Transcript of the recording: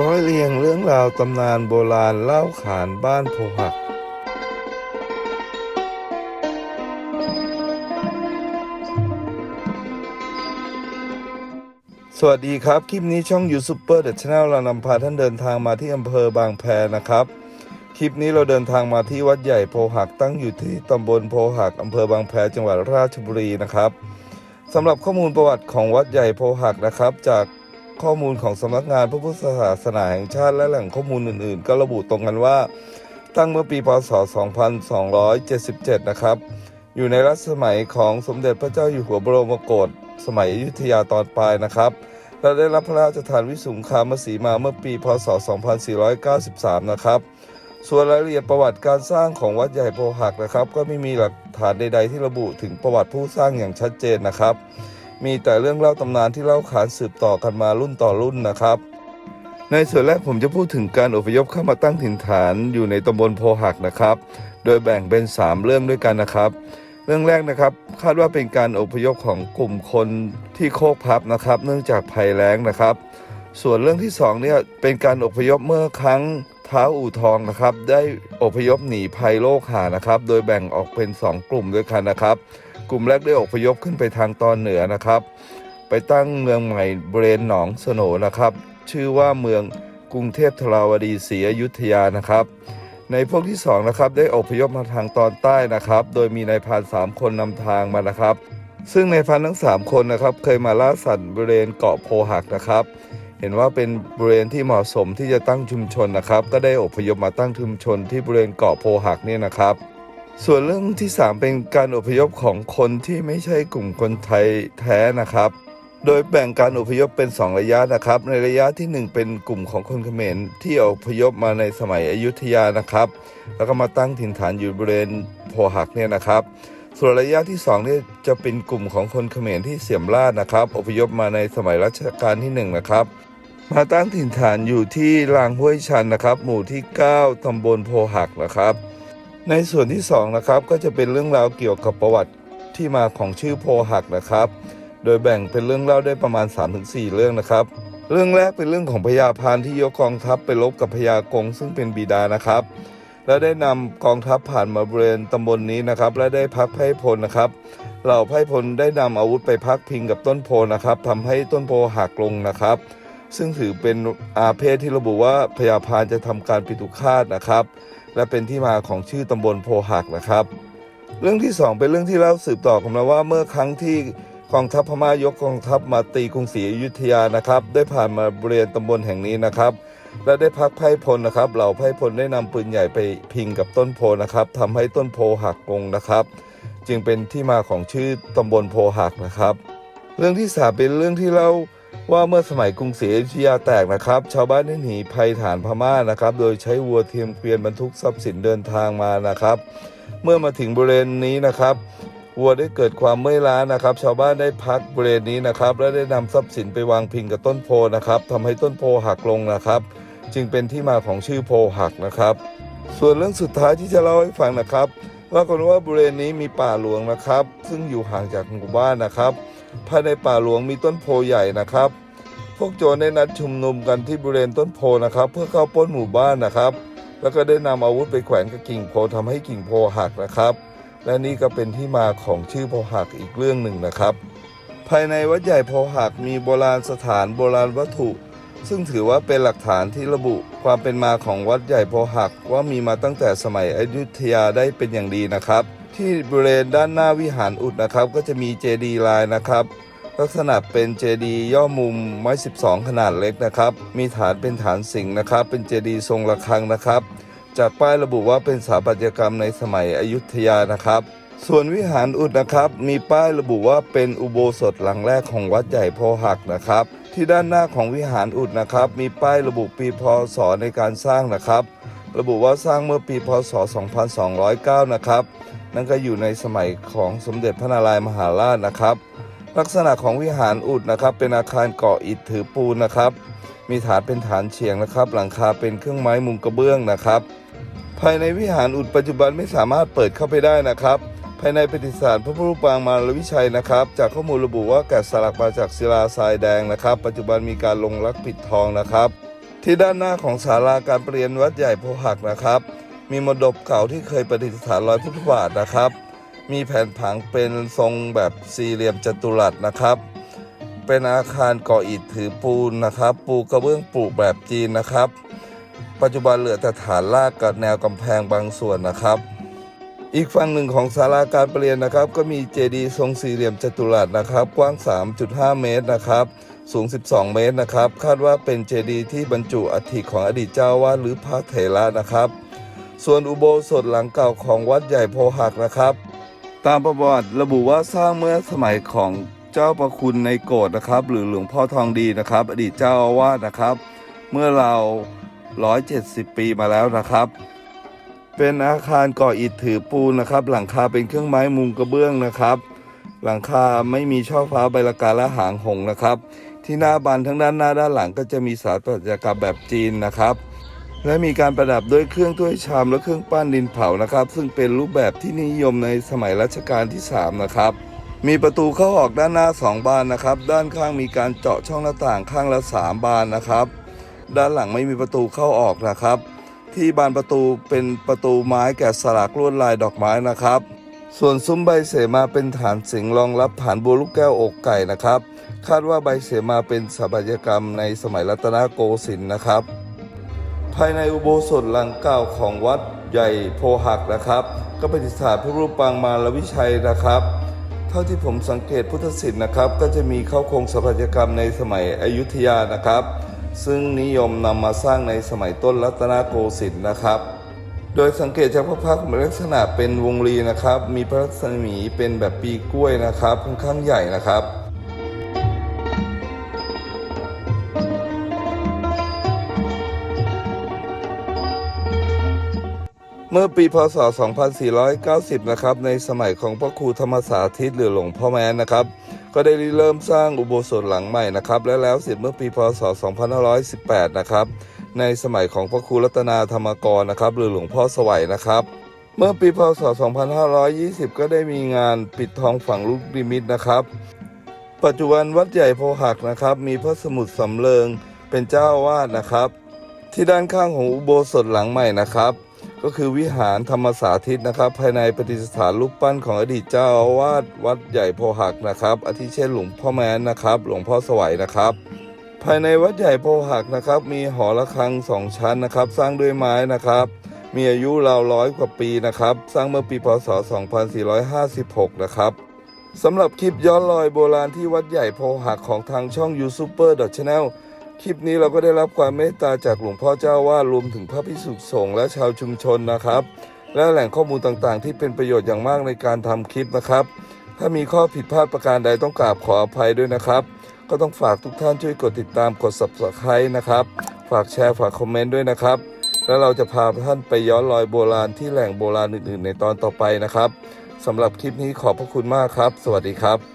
ร้อยเรียงเรื่องราวตำนานโบราณเล่าขานบ้านโพหัก สวัสดีครับ คลิปนี้ช่องยูซูเปอร์เดอะชแนลเรานำพาท่านเดินทางมาที่อำเภอบางแพนะครับ คลิปนี้เราเดินทางมาที่วัดใหญ่โพหักตั้งอยู่ที่ตำบลโพหักอำเภอบางแพจังหวัดราชบุรีนะครับสำหรับข้อมูลประวัติของวัดใหญ่โพหักนะครับ จาก ข้อมูลของสำนักงานพระพุทธศาสนาแห่งชาติและแหล่งข้อมูลอื่นๆ ก็ระบุตรงกันว่า ตั้งเมื่อปีพศ 2277 นะครับ อยู่ในรัชสมัยของสมเด็จพระเจ้าอยู่หัวบรมโกศสมัยอยุธยาตอนปลายนะครับและได้รับพระราชทานวิสุงคามสีมาเมื่อปีพศ 2493 นะครับ ส่วนรายละเอียดประวัติการสร้างของวัดใหญ่โพหักนะครับ ก็ไม่มีหลักฐานใด ๆ ที่ระบุถึงประวัติผู้สร้างอย่างชัดเจนนะครับ มีแต่เรื่องเล่าตำนานที่เล่าขานสืบต่อกันมารุ่นต่อรุ่นนะครับ ในส่วนแรกผมจะพูดถึงการอพยพเข้ามาตั้งถิ่นฐานอยู่ในตำบลโพหักนะครับ โดยแบ่งเป็น 3 เรื่องด้วยกันนะครับ เรื่องแรกนะครับคาดว่าเป็นการอพยพของกลุ่มคนที่โคกพับนะครับ เนื่องจากภัยแล้งนะครับ ส่วนเรื่องที่สองเนี่ยเป็นการอพยพเมื่อครั้งเท้าอู่ทองนะครับ ได้อพยพหนีภัยโลกหานะครับ โดยแบ่งออกเป็น 2 กลุ่มด้วยกันนะครับ กลุ่มแรกได้อพยพขึ้นไปทางตอนเหนือนะครับ ไปตั้งเมืองใหม่บริเวณหนองสโหนนะครับ ชื่อว่าเมืองกรุงเทพธราวดีศรีอยุธยานะครับ ในพวกที่สองนะครับได้อพยพมาทางตอนใต้นะครับ โดยมีนายพานสามคนนำทางมานะครับ ซึ่งนายพรานทั้งสามคนนะครับ เคยมาล่าสัตว์บริเวณเกาะโพหักนะครับเห็นว่าเป็นบริเวณที่เหมาะสมที่จะตั้งชุมชนนะครับ ก็ได้อพยพมาตั้งชุมชนที่บริเวณเกาะโพหักเนี่ยนะครับ ส่วนเรื่องที่ 3 เป็นการอพยพของคนที่ไม่ใช่กลุ่มคนไทยแท้นะครับ โดยแบ่งการอพยพเป็น 2 ระยะนะครับ ในระยะที่ 1 เป็นกลุ่มของคนเขมรที่อพยพมาในสมัยอยุธยานะครับ แล้วก็มาตั้งถิ่นฐานอยู่บริเวณโพหักเนี่ยนะครับ ส่วนระยะที่2เนี่ยจะเป็นกลุ่มของคนเขมรที่เสียมราชนะครับ อพยพมาในสมัยรัชกาลที่ 1 นะครับมาตั้งถิ่นฐานอยู่ที่ลางห้วยชันนะครับ หมู่ที่ 9 ตำบลโพหักนะครับ ในส่วนที่2นะครับก็จะเป็นเรื่องราวเกี่ยวกับประวัติที่มาของชื่อโพหักนะครับ โดยแบ่งเป็นเรื่องเล่าได้ประมาณ 3-4 เรื่องนะครับ เรื่องแรกเป็นเรื่องของพญาพานที่ยกกองทัพไปรบกับพญากงซึ่งเป็นบิดานะครับ และได้นำกองทัพผ่านมาบริเวณตำบลนนี้นะครับ และได้พักไพ่พลนะครับ เหล่าไพ่พลได้นำอาวุธไปพักพิงกับต้นโพนะครับทำให้ต้นโพหักลงนะครับ ซึ่งถือเป็นอาเพศที่ระบุว่าพญาพานจะทำการปิตุฆาตนะครับ และเป็นที่มาของชื่อตำบลโพหักนะครับ เรื่องที่สองเป็นเรื่องที่เล่าสืบต่อกันมาว่าเมื่อครั้งที่กองทัพพม่ายกกองทัพมาตีกรุงศรีอยุธยานะครับ ได้ผ่านมาบริเวณตำบลแห่งนี้นะครับ และได้พักไพ่พลนะครับ เหล่าไพ่พลได้นำปืนใหญ่ไปพิงกับต้นโพนะครับทำให้ต้นโพหักลงนะครับ จึงเป็นที่มาของชื่อตำบลโพหักนะครับ เรื่องที่สามเป็นเรื่องที่เล่า ว่าเมื่อสมัยกรุงศรีอยุธยาแตกนะครับ ชาวบ้านได้หนีภัยฐานพม่านะครับ โดยใช้วัวเทียมเกวียนบรรทุกทรัพย์สินเดินทางมานะครับ เมื่อมาถึงบริเวณนี้นะครับวัวได้เกิดความเมื่อยล้านะครับ ชาวบ้านได้พักบริเวณนี้นะครับ และได้นำทรัพย์สินไปวางพิงกับต้นโพนะครับทำให้ต้นโพหักลงนะครับ จึงเป็นที่มาของชื่อโพหักนะครับ ส่วนเรื่องสุดท้ายที่จะเล่าให้ฟังนะครับว่ากันว่าบริเวณนี้มีป่าหลวงนะครับ ซึ่งอยู่ห่างจากหมู่บ้านนะครับ ภายในป่าหลวงมีต้นโพใหญ่นะครับ พวกโจรได้นัดชุมนุมกันที่บริเวณต้นโพนะครับ เพื่อเข้าป้นหมู่บ้านนะครับ แล้วก็ได้นำอาวุธไปแขวนกับกิ่งโพทำให้กิ่งโพหักนะครับ และนี่ก็เป็นที่มาของชื่อโพหักอีกเรื่องหนึ่งนะครับ ภายในวัดใหญ่โพหักมีโบราณสถานโบราณวัตถุ ซึ่งถือว่าเป็นหลักฐานที่ระบุความเป็นมาของวัดใหญ่โพหักว่ามีมาตั้งแต่สมัยอยุธยาได้เป็นอย่างดีนะครับ ที่บริเวณด้านหน้าวิหารอุดนะครับ ก็จะมีเจดีย์ลายนะครับ ลักษณะเป็นเจดีย์ย่อมุมไม้ 12 ขนาดเล็กนะครับ มีฐานเป็นฐานสิงห์นะครับ เป็นเจดีย์ทรงระฆังนะครับ จากป้ายระบุว่าเป็นสถาปัตยกรรมในสมัยอยุธยานะครับ ส่วนวิหารอุดนะครับ มีป้ายระบุว่าเป็นอุโบสถหลังแรกของวัดใหญ่โพหักนะครับ ที่ด้านหน้าของวิหารอุดนะครับ มีป้ายระบุปีพศในการสร้างนะครับ ระบุว่าสร้างเมื่อปีพศ 2209 นะครับ นั่นก็อยู่ในสมัยของสมเด็จพระนารายมหาราชนะครับ ลักษณะของวิหารอุดนะครับ เป็นอาคารเกาะอิฐถือปูนนะครับ มีฐานเป็นฐานเฉียงนะครับ หลังคาเป็นเครื่องไม้มุงกระเบื้องนะครับ ภายในวิหารอุดปัจจุบันไม่สามารถเปิดเข้าไปได้นะครับ ภายในประดิษฐานพระพุทธปางมารวิชัยนะครับ จากข้อมูลระบุว่าแกะสลักมาจากศิลาทรายแดงนะครับ ปัจจุบันมีการลงรักปิดทองนะครับ ที่ด้านหน้าของศาลาการเประเรียนวัดใหญ่โพหักนะครับ มีมณฑปเก่าที่เคยประดิษฐานรอยพุทธบาทนะครับ มีแผ่นผังเป็นทรงแบบสี่เหลี่ยมจัตุรัสนะครับ เป็นอาคารก่ออิฐถือปูนนะครับ ปูกระเบื้องปลูกแบบจีนนะครับ ปัจจุบันเหลือแต่ฐานรากกับแนวกำแพงบางส่วนนะครับ อีกฝั่งหนึ่งของศาลาการประเรียนนะครับ ก็มีเจดีย์ทรงสี่เหลี่ยมจัตุรัสนะครับ กว้าง 3.5 เมตรนะครับสูง 12 เมตรนะครับ คาดว่าเป็นเจดีย์ที่บรรจุอัฐิของอดีตเจ้าวาดหรือพระเถระนะครับ ส่วนอุโบสถหลังเก่าของวัดใหญ่โพหักนะครับ ตามประวัติระบุว่าสร้างเมื่อสมัยของเจ้าประคุณในโกรธนะครับ หรือหลวงพ่อทองดีนะครับ อดีตเจ้าอาวาสนะครับ เมื่อเรา 170 ปีมาแล้วนะครับ เป็นอาคารก่ออิฐถือปูนนะครับ หลังคาเป็นเครื่องไม้มุงกระเบื้องนะครับ หลังคาไม่มีช่อฟ้าใบละกาและหางหงนะครับ ที่หน้าบานทั้งด้านหน้าด้านหลังก็จะมีสถาปัตยกรรมแบบจีนนะครับ และมีการประดับด้วยเครื่องถ้วยชามและเครื่องปั้นดินเผานะครับ ซึ่งเป็นรูปแบบที่นิยมในสมัยรัชกาลที่ 3 นะครับ มีประตูเข้าออกด้านหน้า 2 บานนะครับ ด้านข้างมีการเจาะช่องหน้าต่างข้างละ 3 บานนะครับ ด้านหลังไม่มีประตูเข้าออกนะครับ ที่บานประตูเป็นประตูไม้แกะสลักลวดลายดอกไม้นะครับ ส่วนซุ้มใบเสมาเป็นฐานสิงรองรับฐานบัวลูกแก้วอกไก่นะครับ คาดว่าใบเสมาเป็นสถาปัตยกรรมในสมัยรัตนโกสินทร์นะครับ ภายในอุโบสถหลังเก่าของวัดใหญ่โพหักนะครับ ก็ประดิษฐานพระรูปปางมาลวิชัยนะครับ เท่าที่ผมสังเกตพุทธศิลป์นะครับ ก็จะมีเข้าโครงสถาปัตยกรรมในสมัยอยุธยานะครับ ซึ่งนิยมนำมาสร้างในสมัยต้นรัตนโกสินทร์นะครับ โดยสังเกตจากพระพักตร์มีลักษณะเป็นวงรีนะครับ มีพระรัศมีเป็นแบบปีกล้วยนะครับค่อนข้างใหญ่นะครับ เมื่อปีพศ 2490 นะครับ ในสมัยของพระครูธรรมสาธิตหรือหลวงพ่อแม้นนะครับ ก็ได้ริเริ่มสร้างอุโบสถหลังใหม่นะครับ และแล้วเสร็จเมื่อปีพศ 2518 นะครับ ในสมัยของพระครูรัตนาธรรมกรนะครับ หรือหลวงพ่อสวัยนะครับเมื่อปีพศ 2520 ก็ได้มีงานปิดทองฝังลูกดิมิตนะครับ ปัจจุบันวัดใหญ่โพหักนะครับ มีพระสมุดสำเริงเป็นเจ้าวาสนะครับ ที่ด้านข้างของอุโบสถหลังใหม่นะครับ ก็คือวิหารธรรมสาธิตนะครับ ภายในประดิษฐานรูปปั้นของอดีตเจ้าอาวาสวัดใหญ่โพหักนะครับอาทิเช่นหลวงพ่อแม้นนะครับ หลวงพ่อสวัยนะครับ ภายในวัดใหญ่โพหักนะครับ มีหอระฆังสองชั้นนะครับ สร้างด้วยไม้นะครับ มีอายุราวร้อยกว่าปีนะครับ สร้างเมื่อปีพศ 2456 นะครับสำหรับคลิปย้อนรอยโบราณที่วัดใหญ่โพหักของทางช่อง y o u t u b e r c h a n n e l คลิปนี้เราก็ได้รับความเมตตาจากหลวงพ่อเจ้าว่ารวมถึงพระพิสุสงฆ์และชาวชุมชนนะครับ และแหล่งข้อมูลต่างๆ ที่เป็นประโยชน์อย่างมากในการทำคลิปนะครับ ถ้ามีข้อผิดพลาดประการใดต้องกราบขออภัยด้วยนะครับ ก็ต้องฝากทุกท่านช่วยกดติดตามกด subscribe นะครับ ฝากแชร์ฝากคอมเมนต์ด้วยนะครับ แล้วเราจะพาท่านไปย้อนรอยโบราณที่แหล่งโบราณอื่นๆ ในตอนต่อไปนะครับสำหรับคลิปนี้ขอบพระคุณมากครับ สวัสดีครับ